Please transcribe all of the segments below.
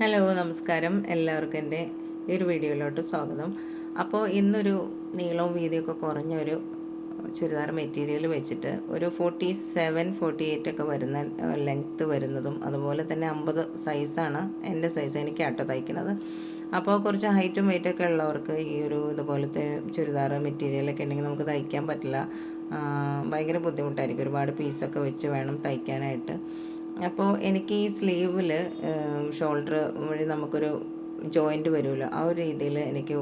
Hello നമസ്കാരം. എല്ലാവർക്കും എന്റെ ഈ ഒരു വീഡിയോയിലോട്ട് സ്വാഗതം. അപ്പോൾ ഇന്നൊരു നീളവും വീതിയൊക്കെ കുറഞ്ഞ ഒരു ചുരിദാർ മെറ്റീരിയൽ വെച്ചിട്ട് ഒരു ഫോർട്ടി സെവൻ ഫോർട്ടി എയ്റ്റ് ഒക്കെ വരുന്ന ലെങ്ത്ത് വരുന്നതും അതുപോലെ തന്നെ അമ്പത് സൈസാണ് എന്റെ സൈസ് എനിക്ക് ആട്ടോ തയ്ക്കുന്നത് അപ്പോൾ കുറച്ച് ഹൈറ്റും വെയിറ്റൊക്കെ ഉള്ളവർക്ക് ഈ ഒരു ഇതുപോലത്തെ ചുരിദാർ മെറ്റീരിയലൊക്കെ ഉണ്ടെങ്കിൽ നമുക്ക് തയ്ക്കാൻ പറ്റില്ല. ഭയങ്കര ബുദ്ധിമുട്ടായിരിക്കും. ഒരുപാട് പീസൊക്കെ വെച്ച് വേണം തയ്ക്കാനായിട്ട്. അപ്പോൾ എനിക്ക് ഈ സ്ലീവിൽ ഷോൾഡർ വഴി നമുക്കൊരു ജോയിന്റ് വരുമല്ലോ ആ ഒരു രീതിയിൽ എനിക്ക്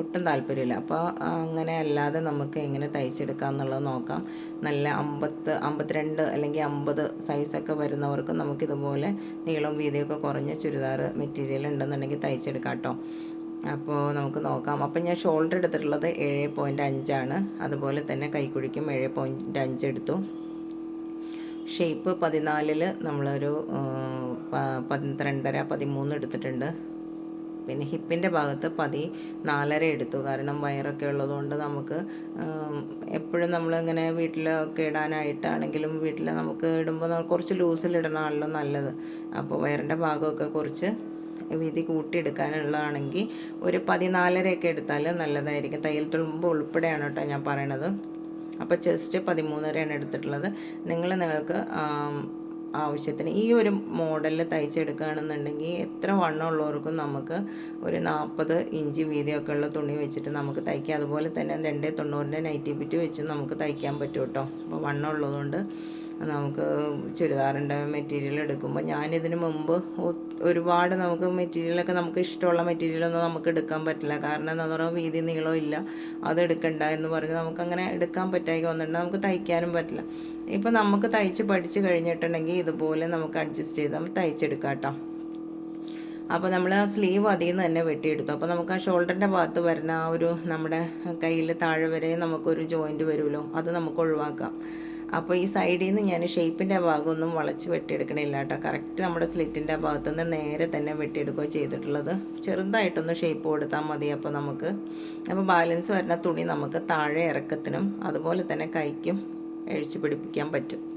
ഒട്ടും താല്പര്യമില്ല. അപ്പോൾ അങ്ങനെ അല്ലാതെ നമുക്ക് എങ്ങനെ തയ്ച്ചെടുക്കാം എന്നുള്ളത് നോക്കാം. നല്ല അമ്പത്ത് അമ്പത്തിരണ്ട് അല്ലെങ്കിൽ അമ്പത് സൈസൊക്കെ വരുന്നവർക്ക് നമുക്കിതുപോലെ നീളവും വീതിയൊക്കെ കുറഞ്ഞ ചുരിദാർ മെറ്റീരിയൽ ഉണ്ടെന്നുണ്ടെങ്കിൽ തയ്ച്ചെടുക്കാം കേട്ടോ അപ്പോൾ നമുക്ക് നോക്കാം. അപ്പം ഞാൻ ഷോൾഡർ എടുത്തിട്ടുള്ളത് ഏഴ് പോയിന്റ് അഞ്ചാണ്. അതുപോലെ തന്നെ കൈക്കുഴിക്കും ഏഴ് പോയിന്റ് അഞ്ച് എടുത്തു. ഷേപ്പ് പതിനാലിൽ നമ്മളൊരു പന്ത്രണ്ടര പതിമൂന്ന് എടുത്തിട്ടുണ്ട്. പിന്നെ ഹിപ്പിന്റെ ഭാഗത്ത് പതി നാലര എടുത്തു. കാരണം വയറൊക്കെ ഉള്ളതുകൊണ്ട് നമുക്ക് എപ്പോഴും നമ്മളിങ്ങനെ വീട്ടിലൊക്കെ ഇടാനായിട്ടാണെങ്കിലും വീട്ടിൽ നമുക്ക് ഇടുമ്പോൾ കുറച്ച് ലൂസിലിടണമല്ലോ നല്ലത്. അപ്പോൾ വയറിന്റെ ഭാഗമൊക്കെ കുറച്ച് വീതി കൂട്ടിയെടുക്കാനുള്ളതാണെങ്കിൽ ഒരു പതിനാലരയൊക്കെ എടുത്താൽ നല്ലതായിരിക്കും. തയ്യൽ തുമ്പ് ഉൾപ്പെടെയാണ് കേട്ടോ ഞാൻ പറയണത്. അപ്പോൾ ചെസ്റ്റ് പതിമൂന്നരയാണ് എടുത്തിട്ടുള്ളത്. നിങ്ങൾ നിങ്ങൾക്ക് ആവശ്യത്തിന് ഈ ഒരു മോഡലിൽ തയ്ച്ചെടുക്കുകയാണെന്നുണ്ടെങ്കിൽ എത്ര വണ്ണമുള്ളവർക്കും നമുക്ക് ഒരു നാൽപ്പത് ഇഞ്ച് വീതിയൊക്കെ ഉള്ള തുണി വെച്ചിട്ട് നമുക്ക് തയ്ക്കാം. അതുപോലെ തന്നെ രണ്ടേ തൊണ്ണൂറിന്റെ നൈറ്റി ബിറ്റ് വെച്ച് നമുക്ക് തയ്ക്കാൻ പറ്റും കേട്ടോ. അപ്പോൾ വണ്ണം ഉള്ളതുകൊണ്ട് നമുക്ക് ചുരിദാറിന്റെ മെറ്റീരിയൽ എടുക്കുമ്പോൾ ഞാനിതിന് മുമ്പ് ഒരുപാട് നമുക്ക് മെറ്റീരിയലൊക്കെ നമുക്ക് ഇഷ്ടമുള്ള മെറ്റീരിയലൊന്നും നമുക്ക് എടുക്കാൻ പറ്റില്ല. കാരണം എന്താ പറയുക വീതി നീളം ഇല്ല. അത് എടുക്കണ്ട എന്ന് പറഞ്ഞ് നമുക്കങ്ങനെ എടുക്കാൻ പറ്റായി വന്നിട്ടുണ്ട് നമുക്ക് തയ്ക്കാനും പറ്റില്ല. ഇപ്പം നമുക്ക് തയ്ച്ച് പഠിച്ച് കഴിഞ്ഞിട്ടുണ്ടെങ്കിൽ ഇതുപോലെ നമുക്ക് അഡ്ജസ്റ്റ് ചെയ്ത് നമുക്ക് തയ്ച്ചെടുക്കാം കേട്ടോ. അപ്പോൾ നമ്മൾ ആ സ്ലീവ് അതിൽ നിന്ന് തന്നെ വെട്ടിയെടുത്തു. അപ്പോൾ നമുക്ക് ആ ഷോൾഡറിന്റെ ഭാഗത്ത് വരുന്ന ആ ഒരു നമ്മുടെ കയ്യിൽ താഴെ വരെ നമുക്കൊരു ജോയിന്റ് വരുമല്ലോ. അത് നമുക്ക് ഒഴിവാക്കാം. അപ്പോൾ ഈ സൈഡിൽ നിന്ന് ഞാൻ ഷേപ്പിന്റെ ഭാഗമൊന്നും വളച്ച് വെട്ടിയെടുക്കണില്ല കേട്ടോ. കറക്റ്റ് നമ്മുടെ സ്ലിറ്റിന്റെ ഭാഗത്തു നിന്ന് നേരെ തന്നെ വെട്ടിയെടുക്കുകയോ ചെയ്തിട്ടുള്ളത്. ചെറുതായിട്ടൊന്ന് ഷേപ്പ് കൊടുത്താൽ മതി അപ്പോൾ നമുക്ക്. അപ്പോൾ ബാലൻസ് വരുന്ന തുണി നമുക്ക് താഴെ ഇറക്കത്തിനും അതുപോലെ തന്നെ കൈക്കും അഴിച്ചു പിടിപ്പിക്കാൻ പറ്റും.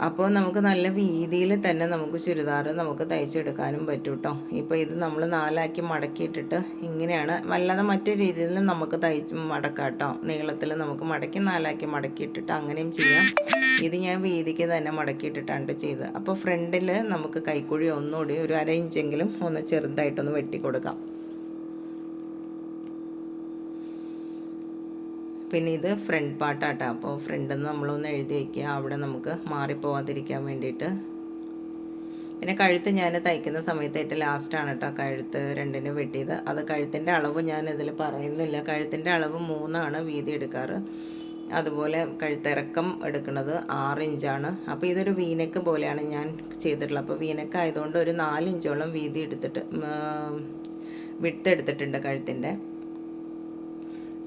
അപ്പോൾ നമുക്ക് നല്ല വീതിയിൽ തന്നെ നമുക്ക് ചുരിദാർ നമുക്ക് തയ്ച്ചെടുക്കാനും പറ്റും കേട്ടോ ഇപ്പോൾ ഇത് നമ്മൾ നാലാക്കി മടക്കിയിട്ടിട്ട് ഇങ്ങനെയാണ് വല്ലാതെ മറ്റു രീതിയിൽ നമുക്ക് തയ്ച്ച് മടക്കാം കേട്ടോ നീളത്തിൽ നമുക്ക് മടക്കി നാലാക്കി മടക്കിയിട്ടിട്ട് അങ്ങനെയും ചെയ്യാം. ഇത് ഞാൻ വീതിക്ക് തന്നെ മടക്കിയിട്ടിട്ടാണ് ചെയ്തത്. അപ്പോൾ ഫ്രണ്ടിൽ നമുക്ക് കൈക്കുഴി ഒന്നുകൂടി ഒരു അര ഇഞ്ചെങ്കിലും ഒന്ന് ചെറുതായിട്ടൊന്ന് വെട്ടി കൊടുക്കാം പിന്നെ ഇത് ഫ്രണ്ട് പാർട്ടാട്ടോ അപ്പോൾ ഫ്രണ്ടിൽ നമ്മളൊന്ന് എഴുതി വയ്ക്കുക അവിടെ നമുക്ക് മാറിപ്പോവാതിരിക്കാൻ വേണ്ടിയിട്ട്. പിന്നെ കഴുത്ത് ഞാൻ തയ്ക്കുന്ന സമയത്ത് ഏറ്റവും ലാസ്റ്റാണ് കേട്ടോ കഴുത്ത് രണ്ടിന് വെട്ടിയത്. അത് കഴുത്തിന്റെ അളവ് ഞാൻ ഇതിൽ പറയുന്നില്ല. കഴുത്തിന്റെ അളവ് മൂന്നാണ് വീതി എടുക്കാറ്. അതുപോലെ കഴുത്തിറക്കം എടുക്കുന്നത് ആറ് ഇഞ്ചാണ്. അപ്പോൾ ഇതൊരു വീനക്ക് പോലെയാണ് ഞാൻ ചെയ്തിട്ടുള്ളത്. അപ്പോൾ വീനക്ക് ആയതുകൊണ്ട് ഒരു നാല് ഇഞ്ചോളം വീതി എടുത്തിട്ട് വിട്ടെടുത്തിട്ടുണ്ട് കഴുത്തിന്റെ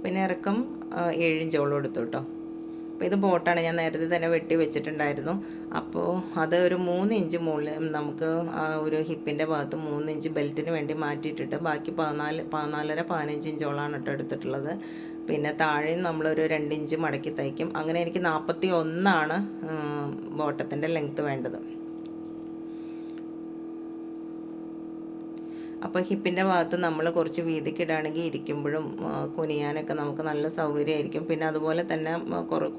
പിന്നെ ഇറക്കം ആ, ഏഴ് ഇഞ്ചോളം എടുത്തു കേട്ടോ. അപ്പോൾ ഇത് ബോട്ടാണ്. ഞാൻ നേരത്തെ തന്നെ വെട്ടി വെച്ചിട്ടുണ്ടായിരുന്നു. അപ്പോൾ അത് ഒരു മൂന്ന് ഇഞ്ച് മുകളിൽ നമുക്ക് ഒരു ഹിപ്പിന്റെ ഭാഗത്ത് മൂന്ന് ഇഞ്ച് ബെൽറ്റിന് വേണ്ടി മാറ്റിയിട്ടിട്ട് ബാക്കി പതിനാല് പതിനാലര പതിനഞ്ച് ഇഞ്ചോളാണ് കേട്ടോ എടുത്തിട്ടുള്ളത്. പിന്നെ താഴെയും നമ്മളൊരു രണ്ട് ഇഞ്ച് മടക്കി തയ്ക്കും. അങ്ങനെ എനിക്ക് നാൽപ്പത്തി ഒന്നാണ് ബോട്ടത്തിന്റെ ലെങ്ത്ത് വേണ്ടത്. അപ്പോൾ ഹിപ്പിന്റെ ഭാഗത്ത് നമ്മൾ കുറച്ച് വീതിക്കിടാണെങ്കിൽ ഇരിക്കുമ്പോഴും കുനിയാനൊക്കെ നമുക്ക് നല്ല സൗകര്യമായിരിക്കും. പിന്നെ അതുപോലെ തന്നെ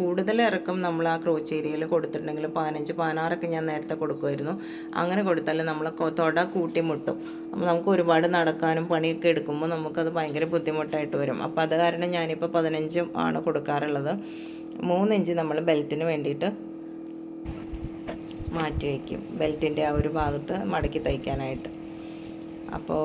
കൂടുതൽ ഇറക്കം നമ്മൾ ആ ക്രോച്ച് ഏരിയയിൽ കൊടുത്തിട്ടുണ്ടെങ്കിൽ പതിനഞ്ച് പതിനാറൊക്കെ ഞാൻ നേരത്തെ കൊടുക്കുമായിരുന്നു. അങ്ങനെ കൊടുത്താൽ നമ്മൾ തൊട കൂട്ടി മുട്ടും അപ്പോൾ നമുക്ക് ഒരുപാട് നടക്കാനും പണിയൊക്കെ എടുക്കുമ്പോൾ നമുക്കത് ഭയങ്കര ബുദ്ധിമുട്ടായിട്ട് വരും. അപ്പോൾ അത് കാരണം ഞാനിപ്പോൾ പതിനഞ്ചും ആണ് കൊടുക്കാറുള്ളത്. മൂന്നിഞ്ച് നമ്മൾ ബെൽറ്റിന് വേണ്ടിയിട്ട് മാറ്റി വയ്ക്കും. ബെൽറ്റിന്റെ ആ ഒരു ഭാഗത്ത് മടക്കി തയ്ക്കാനായിട്ട്. അപ്പോൾ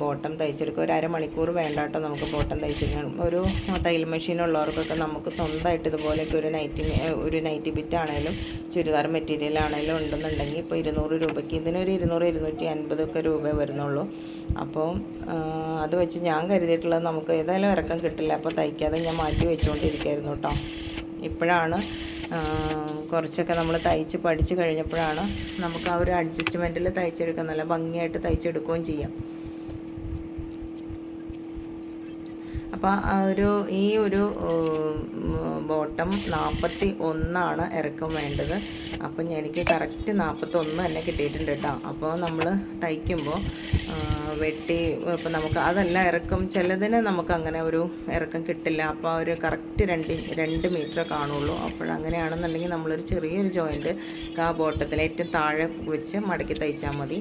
ബോട്ടം തയ്ച്ചെടുക്കുക. ഒരു അരമണിക്കൂർ വേണ്ട കേട്ടോ നമുക്ക് ബോട്ടം തയ്ച്ചെടുക്കണം ഒരു തയ്യൽ മെഷീൻ ഉള്ളവർക്കൊക്കെ നമുക്ക് സ്വന്തമായിട്ട് ഇതുപോലെയൊക്കെ ഒരു നൈറ്റി ഒരു നൈറ്റി ബിറ്റ് ആണെങ്കിലും ചുരിദാർ മെറ്റീരിയൽ ആണെങ്കിലും ഉണ്ടെന്നുണ്ടെങ്കിൽ ഇപ്പോൾ ഇരുന്നൂറ് രൂപയ്ക്ക് ഇതിനൊരു ഇരുന്നൂറ് ഇരുന്നൂറ്റി അൻപതൊക്കെ രൂപ വരുന്നുള്ളൂ. അപ്പോൾ അത് വെച്ച് ഞാൻ കരുതിയിട്ടുള്ളത് നമുക്ക് ഏതായാലും ഇറക്കം കിട്ടില്ല. അപ്പോൾ തയ്ക്കാതെ ഞാൻ മാറ്റി വെച്ചുകൊണ്ടിരിക്കുകയായിരുന്നു കേട്ടോ. ഇപ്പോഴാണ് കുറച്ചൊക്കെ നമ്മൾ തയ്ച്ച് പഠിച്ച് കഴിഞ്ഞപ്പോഴാണ് നമുക്ക് ആ ഒരു അഡ്ജസ്റ്റ്മെന്റിൽ തയ്ച്ചെടുക്കാൻ നല്ല ഭംഗിയായിട്ട് തയ്ച്ചെടുക്കുകയും ചെയ്യാം. അപ്പോൾ ഒരു ഈ ഒരു ബോട്ടം നാൽപ്പത്തി ഒന്നാണ് ഇറക്കം വേണ്ടത്. അപ്പം എനിക്ക് കറക്റ്റ് നാൽപ്പത്തൊന്ന് തന്നെ കിട്ടിയിട്ടുണ്ട് കേട്ടോ അപ്പോൾ നമ്മൾ തയ്ക്കുമ്പോൾ വെട്ടി ഇപ്പം നമുക്ക് അതല്ല ഇറക്കം ചിലതിന് നമുക്ക് അങ്ങനെ ഒരു ഇറക്കം കിട്ടില്ല. അപ്പോൾ ഒരു കറക്റ്റ് രണ്ട് രണ്ട് മീറ്റർ കാണുള്ളൂ. അപ്പോഴങ്ങനെയാണെന്നുണ്ടെങ്കിൽ നമ്മളൊരു ചെറിയൊരു ജോയിന്റ് ആ ബോട്ടത്തിൽ ഏറ്റവും താഴെ വെച്ച് മടക്കി തയ്ച്ചാൽ മതി.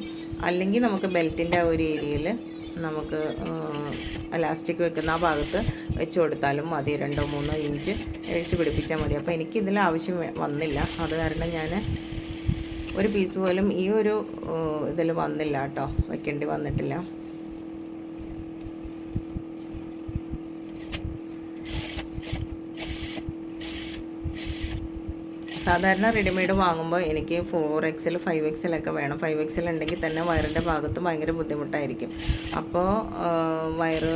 അല്ലെങ്കിൽ നമുക്ക് ബെൽറ്റിന്റെ ഒരു ഏരിയയിൽ നമുക്ക് അലാസ്റ്റിക് വെക്കുന്ന ആ ഭാഗത്ത് വെച്ച് കൊടുത്താലും മതി. രണ്ടോ മൂന്നോ ഇഞ്ച് എഴുച്ച് പിടിപ്പിച്ചാൽ മതി. അപ്പോൾ എനിക്ക് ഇതിൽ ആവശ്യം വന്നില്ല. അത് കാരണം ഞാൻ ഒരു പീസ് പോലും ഈ ഒരു ഇതിൽ വന്നില്ല കേട്ടോ. വെക്കേണ്ടി വന്നിട്ടില്ല. സാധാരണ റെഡിമെയ്ഡ് വാങ്ങുമ്പോൾ എനിക്ക് ഫോർ എക്സൽ ഫൈവ് എക്സൽ ഒക്കെ വേണം. ഫൈവ് എക്സൽ ഉണ്ടെങ്കിൽ തന്നെ വയറിന്റെ ഭാഗത്ത് ഭയങ്കര ബുദ്ധിമുട്ടായിരിക്കും. അപ്പോൾ വയറ്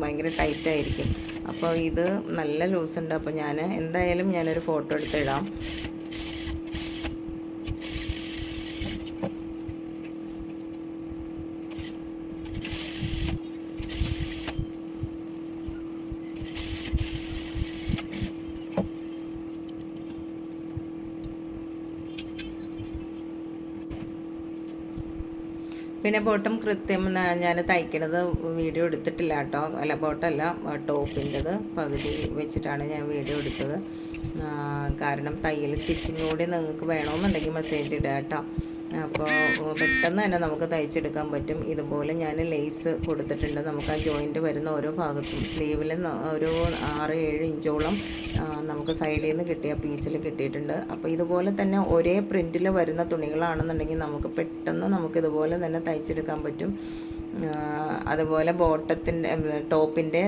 ഭയങ്കര ടൈറ്റ് ആയിരിക്കും. അപ്പോൾ ഇത് നല്ല ലൂസ് ഉണ്ട്. അപ്പോൾ ഞാൻ എന്തായാലും ഞാനൊരു ഫോട്ടോ എടുത്തിടാം പിന്നെ ബോട്ടം കൃത്യം ഞാൻ തയ്ക്കണത് വീഡിയോ എടുത്തിട്ടില്ല കേട്ടോ. അല്ല ബോട്ടല്ല ടോപ്പിന്റെത് പകുതി വെച്ചിട്ടാണ് ഞാൻ വീഡിയോ എടുത്തത്. കാരണം തയ്യൽ സ്റ്റിച്ചിങ് കൂടി നിങ്ങൾക്ക് വേണമെന്നുണ്ടെങ്കിൽ മെസ്സേജ് ഇടുക കേട്ടോ. അപ്പോൾ പെട്ടെന്ന് തന്നെ നമുക്ക് തയ്ച്ചെടുക്കാൻ പറ്റും. ഇതുപോലെ ഞാൻ ലേസ് കൊടുത്തിട്ടുണ്ട്. നമുക്ക് ആ ജോയിന്റ് വരുന്ന ഓരോ ഭാഗത്തും. സ്ലീവിൽ ഒരു ആറ് ഏഴ് ഇഞ്ചോളം നമുക്ക് സൈഡിൽ നിന്ന് കിട്ടിയ പീസിൽ കിട്ടിയിട്ടുണ്ട്. അപ്പോൾ ഇതുപോലെ തന്നെ ഒരേ പ്രിന്റിൽ വരുന്ന തുണികളാണെന്നുണ്ടെങ്കിൽ നമുക്ക് പെട്ടെന്ന് നമുക്കിതുപോലെ തന്നെ തയ്ച്ചെടുക്കാൻ പറ്റും. അതുപോലെ ബോട്ടത്തിന്റെ ടോപ്പിന്റെ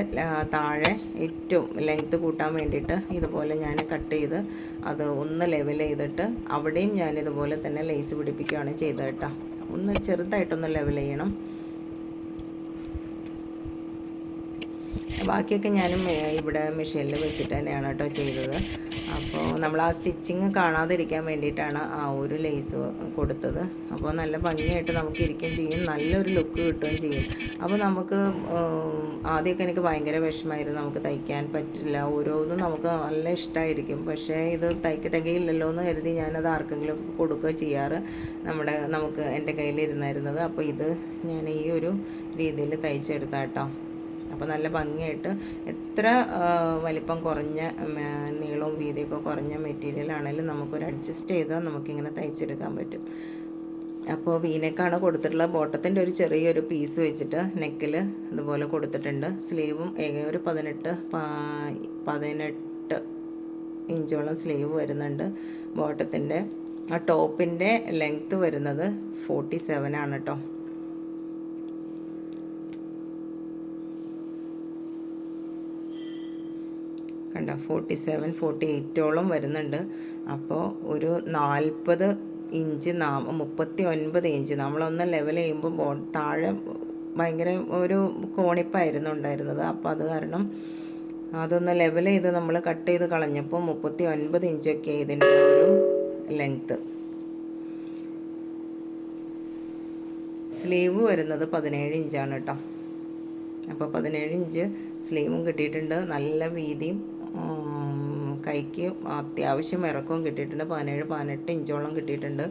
താഴെ ഏറ്റവും ലെങ്ത്ത് കൂട്ടാൻ വേണ്ടിയിട്ട് ഇതുപോലെ ഞാൻ കട്ട് ചെയ്ത് അത് ഒന്ന് ലെവൽ ചെയ്തിട്ട് അവിടെയും ഞാൻ ഇതുപോലെ തന്നെ ലേസ് പിടിപ്പിക്കുകയാണ് ചെയ്തത് കേട്ടോ. ഒന്ന് ചെറുതായിട്ടൊന്ന് ലെവൽ ചെയ്യണം. ബാക്കിയൊക്കെ ഞാനും ഇവിടെ മെഷീനിൽ വെച്ചിട്ട് തന്നെയാണ് കേട്ടോ ചെയ്തത്. അപ്പോൾ നമ്മൾ ആ സ്റ്റിച്ചിങ് കാണാതിരിക്കാൻ വേണ്ടിയിട്ടാണ് ആ ഒരു ലേസ് കൊടുത്തത്. അപ്പോൾ നല്ല ഭംഗിയായിട്ട് നമുക്ക് ഇരിക്കുകയും ചെയ്യും. നല്ലൊരു ലുക്ക് കിട്ടുകയും ചെയ്യും. അപ്പോൾ നമുക്ക് ആദ്യമൊക്കെ എനിക്ക് ഭയങ്കര വിഷമമായിരുന്നു. നമുക്ക് തയ്ക്കാൻ പറ്റില്ല. ഓരോന്നും നമുക്ക് നല്ല ഇഷ്ടമായിരിക്കും. പക്ഷേ ഇത് തയ്ക്ക തികയില്ലല്ലോ എന്ന് കരുതി ഞാനത് ആർക്കെങ്കിലും കൊടുക്കുക ചെയ്യാറ് നമ്മുടെ നമുക്ക് എന്റെ കയ്യിലിരുന്നായിരുന്നത് അപ്പോൾ ഇത് ഞാൻ ഈ ഒരു രീതിയിൽ തയ്ച്ചെടുത്താട്ടോ. അപ്പോൾ നല്ല ഭംഗിയായിട്ട് എത്ര വലിപ്പം കുറഞ്ഞ നീളവും വീതിയൊക്കെ കുറഞ്ഞ മെറ്റീരിയൽ ആണെങ്കിലും നമുക്കൊരു അഡ്ജസ്റ്റ് ചെയ്താൽ നമുക്കിങ്ങനെ തയ്ച്ചെടുക്കാൻ പറ്റും. അപ്പോൾ വീനക്കാണ് കൊടുത്തിട്ടുള്ളത് ബോട്ടത്തിന്റെ ഒരു ചെറിയൊരു പീസ് വെച്ചിട്ട് നെക്കിൽ ഇതുപോലെ കൊടുത്തിട്ടുണ്ട്. സ്ലീവും ഒരു പതിനെട്ട് പതിനെട്ട് ഇഞ്ചോളം സ്ലീവ് വരുന്നുണ്ട് ബോട്ടത്തിന്റെ ആ ടോപ്പിന്റെ ലെങ്ത്ത് വരുന്നത് ഫോർട്ടി സെവൻ ആണ് കേട്ടോ കണ്ട ഫോർട്ടി സെവൻ ഫോർട്ടി എയ്റ്റോളം വരുന്നുണ്ട്. അപ്പോൾ ഒരു നാൽപ്പത് ഇഞ്ച് നാ മുപ്പത്തി ഒൻപത് ഇഞ്ച്. നമ്മളൊന്ന് ലെവൽ ചെയ്യുമ്പോൾ താഴെ ഭയങ്കര ഒരു കോണിപ്പായിരുന്നു ഉണ്ടായിരുന്നത്. അപ്പോൾ അത് കാരണം അതൊന്ന് ലെവൽ ചെയ്ത് നമ്മൾ കട്ട് ചെയ്ത് കളഞ്ഞപ്പോൾ മുപ്പത്തി ഒൻപത് ഇഞ്ചൊക്കെ ഇതിന്റെ ഒരു ലെങ്ത്ത് സ്ലീവ് വരുന്നത് പതിനേഴ് ഇഞ്ചാണ് കേട്ടോ. അപ്പോൾ പതിനേഴ് ഇഞ്ച് സ്ലീവും കിട്ടിയിട്ടുണ്ട്. നല്ല വീതിയും കൈക്ക് അത്യാവശ്യം ഇറക്കവും കിട്ടിയിട്ടുണ്ട്. പതിനേഴ് പതിനെട്ട് ഇഞ്ചോളം കിട്ടിയിട്ടുണ്ട്.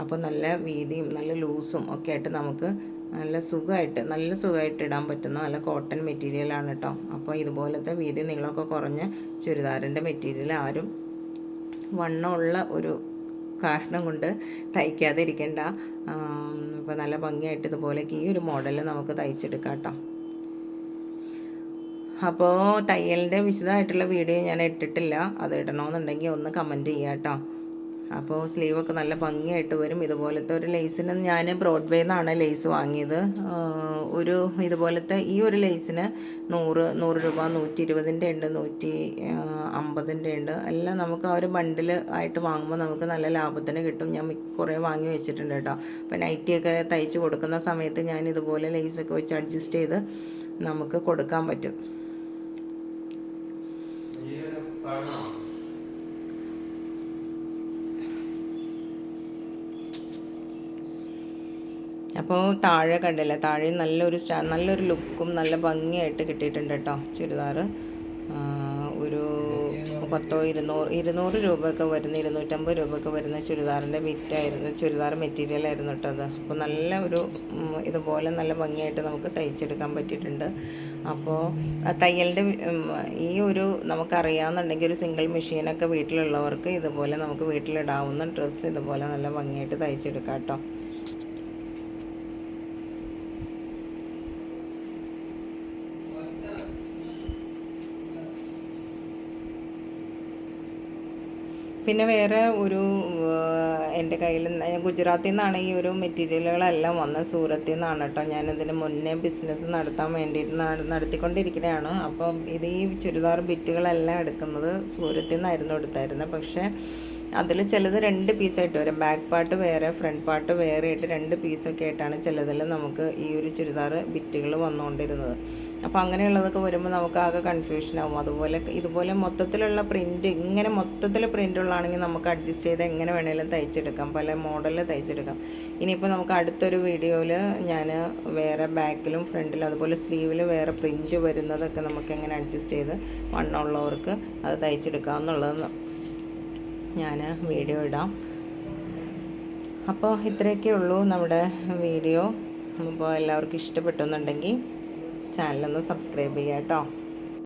അപ്പോൾ നല്ല വീതിയും നല്ല ലൂസും ഒക്കെ ആയിട്ട് നമുക്ക് നല്ല സുഖമായിട്ട് നല്ല സുഖമായിട്ട് ഇടാൻ പറ്റുന്ന നല്ല കോട്ടൺ മെറ്റീരിയലാണ് കേട്ടോ അപ്പോൾ ഇതുപോലത്തെ വീതി നീളമൊക്കെ കുറഞ്ഞ ചുരിദാറിന്റെ മെറ്റീരിയൽ ആരും വണ്ണമുള്ള ഒരു കാരണം കൊണ്ട് തയ്ക്കാതെ ഇരിക്കേണ്ട അപ്പോൾ നല്ല ഭംഗിയായിട്ട് ഇതുപോലെയൊക്കെ ഈ ഒരു മോഡൽ നമുക്ക് തയ്ച്ചെടുക്കാം കേട്ടോ അപ്പോൾ തയ്യലിന്റെ വിശദമായിട്ടുള്ള വീഡിയോ ഞാൻ ഇട്ടിട്ടില്ല. അത് ഇടണമെന്നുണ്ടെങ്കിൽ ഒന്ന് കമന്റ് ചെയ്യാം കേട്ടോ അപ്പോൾ സ്ലീവൊക്കെ നല്ല ഭംഗിയായിട്ട് വരും. ഇതുപോലത്തെ ഒരു ലേസിന് ഞാൻ ബ്രോഡ്വേ നിന്നാണ് ലേസ് വാങ്ങിയത്. ഒരു ഇതുപോലത്തെ ഈ ഒരു ലേസിന് നൂറ് നൂറ് രൂപ നൂറ്റി ഇരുപതിന്റെ ഉണ്ട് നൂറ്റി അമ്പതിന്റെ ഉണ്ട്. എല്ലാം നമുക്ക് ആ ഒരു ബണ്ടിൽ ആയിട്ട് വാങ്ങുമ്പോൾ നമുക്ക് നല്ല ലാഭത്തിന് കിട്ടും. ഞാൻ കുറേ വാങ്ങി വെച്ചിട്ടുണ്ട് കേട്ടോ അപ്പോൾ നൈറ്റിയൊക്കെ തയ്ച്ച് കൊടുക്കുന്ന സമയത്ത് ഞാൻ ഇതുപോലെ ലേസൊക്കെ വെച്ച് അഡ്ജസ്റ്റ് ചെയ്ത് നമുക്ക് കൊടുക്കാൻ പറ്റും. അപ്പോൾ താഴെ കണ്ടില്ലേ? താഴെ നല്ലൊരു സ്റ്റാ നല്ലൊരു ലുക്കും നല്ല ഭംഗിയായിട്ട് കിട്ടിയിട്ടുണ്ട് കേട്ടോ ചുരിദാർ ഒരു പത്തോ ഇരുന്നൂറ് ഇരുന്നൂറ് രൂപയൊക്കെ വരുന്ന ഇരുന്നൂറ്റമ്പത് രൂപയൊക്കെ വരുന്ന ചുരിദാറിന്റെ വിറ്റായിരുന്നു ചുരിദാർ മെറ്റീരിയൽ ആയിരുന്നു കേട്ടോ അത്. അപ്പോൾ നല്ല ഒരു ഇതുപോലെ നല്ല ഭംഗിയായിട്ട് നമുക്ക് തയ്ച്ചെടുക്കാൻ പറ്റിയിട്ടുണ്ട്. അപ്പോൾ തയ്യലിന്റെ ഈ ഒരു നമുക്കറിയാമെന്നുണ്ടെങ്കിൽ ഒരു സിംഗിൾ മെഷീനൊക്കെ വീട്ടിലുള്ളവർക്ക് ഇതുപോലെ നമുക്ക് വീട്ടിലിടാവുന്ന ഡ്രസ്സ് ഇതുപോലെ നല്ല ഭംഗിയായിട്ട് തയ്ച്ചെടുക്കാം കേട്ടോ പിന്നെ വേറെ ഒരു എന്റെ കയ്യിൽ ഗുജറാത്തിൽ നിന്നാണ് ഈ ഒരു മെറ്റീരിയലുകളെല്ലാം വന്നത്. സൂറത്തിൽ നിന്നാണ് കേട്ടോ. ഞാനിതിന് മുന്നേ ബിസിനസ് നടത്താൻ വേണ്ടിയിട്ട് നട- നടത്തിക്കൊണ്ടിരിക്കുകയാണ് അപ്പം ഇത് ഈ ചുരിദാർ ബിറ്റുകളെല്ലാം എടുക്കുന്നത് സൂരത്തിൽ നിന്നായിരുന്നു എടുത്തായിരുന്നത്. പക്ഷേ അതിൽ ചിലത് രണ്ട് പീസായിട്ട് വരും. ബാക്ക് പാർട്ട് വേറെ ഫ്രണ്ട് പാർട്ട് വേറെ ആയിട്ട് രണ്ട് പീസൊക്കെ ആയിട്ടാണ് ചിലതിൽ നമുക്ക് ഈ ഒരു ചുരിദാർ ബിറ്റുകൾ വന്നുകൊണ്ടിരുന്നത്. അപ്പോൾ അങ്ങനെയുള്ളതൊക്കെ വരുമ്പോൾ നമുക്ക് ആകെ കൺഫ്യൂഷൻ ആവും. അതുപോലെ ഇതുപോലെ മൊത്തത്തിലുള്ള പ്രിന്റ് ഇങ്ങനെ മൊത്തത്തിൽ പ്രിന്റുള്ളതാണെങ്കിൽ നമുക്ക് അഡ്ജസ്റ്റ് ചെയ്ത് എങ്ങനെ വേണേലും തയ്ച്ചെടുക്കാം. പല മോഡലിൽ തയ്ച്ചെടുക്കാം. ഇനിയിപ്പോൾ നമുക്ക് അടുത്തൊരു വീഡിയോയിൽ ഞാൻ വേറെ ബാക്കിലും ഫ്രണ്ടിലും അതുപോലെ സ്ലീവിൽ വേറെ പ്രിന്റ് വരുന്നതൊക്കെ നമുക്ക് എങ്ങനെ അഡ്ജസ്റ്റ് ചെയ്ത് വണ്ണമുള്ളവർക്ക് അത് തയ്ച്ചെടുക്കാം എന്നുള്ളത് ഞാൻ വീഡിയോ ഇടാം. അപ്പോൾ ഇത്രയൊക്കെ ഉള്ളൂ നമ്മുടെ വീഡിയോ അപ്പോൾ എല്ലാവർക്കും ഇഷ്ടപ്പെട്ടെന്നുണ്ടെങ്കിൽ ചാനലൊന്ന് സബ്സ്ക്രൈബ് ചെയ്യാം കേട്ടോ